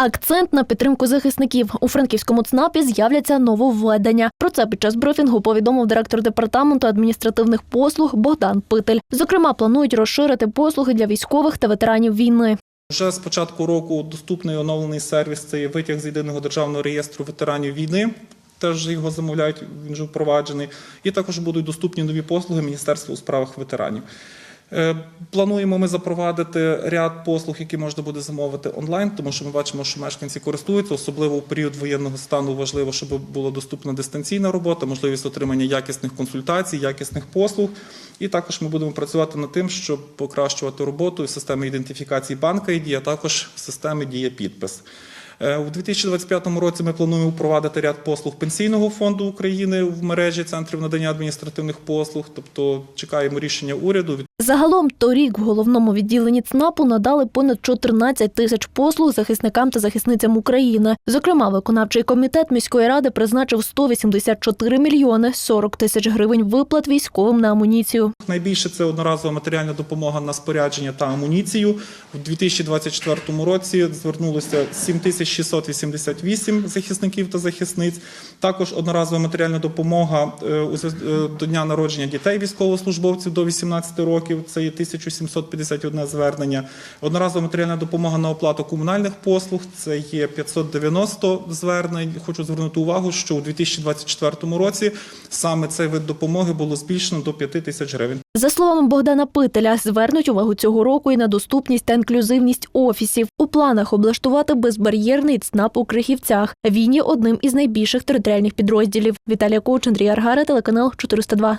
Акцент на підтримку захисників у франківському ЦНАПі з'являться нововведення. Про це під час брифінгу повідомив директор департаменту адміністративних послуг Богдан Питель. Зокрема, планують розширити послуги для військових та ветеранів війни. Вже з початку року доступний оновлений сервіс це є витяг з єдиного державного реєстру ветеранів війни. Теж його замовляють, він вже впроваджений. І також будуть доступні нові послуги Міністерства у справах ветеранів. Е, Плануємо ми запровадити ряд послуг, які можна буде замовити онлайн, тому що ми бачимо, що мешканці користуються, особливо у період воєнного стану важливо, щоб була доступна дистанційна робота, можливість отримання якісних консультацій, якісних послуг. І також ми будемо працювати над тим, щоб покращувати роботу системи ідентифікації банка ID, а також системи дія підпис. Е, У 2025 році ми плануємо впровадити ряд послуг Пенсійного фонду України в мережі центрів надання адміністративних послуг. Тобто чекаємо рішення уряду. Загалом торік в головному відділенні ЦНАПу надали понад 14 тисяч послуг захисникам та захисницям України. Зокрема, виконавчий комітет міської ради призначив 184 мільйони 40 тисяч гривень виплат військовим на амуніцію. Найбільше це одноразова матеріальна допомога на спорядження та амуніцію. У 2024 році звернулося 7688 захисників та захисниць. Також одноразова матеріальна допомога е, е, до дня народження дітей військовослужбовців до 18 років. Це є 1751 звернення. Одноразова матеріальна допомога на оплату комунальних послуг. Це є 590 звернень. Хочу звернути увагу, що у 2024 році саме цей вид допомоги було збільшено до 5 тисяч гривень. За словами Богдана Пителя, звернуть увагу цього року і на доступність та інклюзивність офісів. У планах облаштувати безбар'єрний ЦНАП у Крихівцях. Він є одним із найбільших територіальних підрозділів. Віталія Коуч, Андрій Аргара, телеканал 402.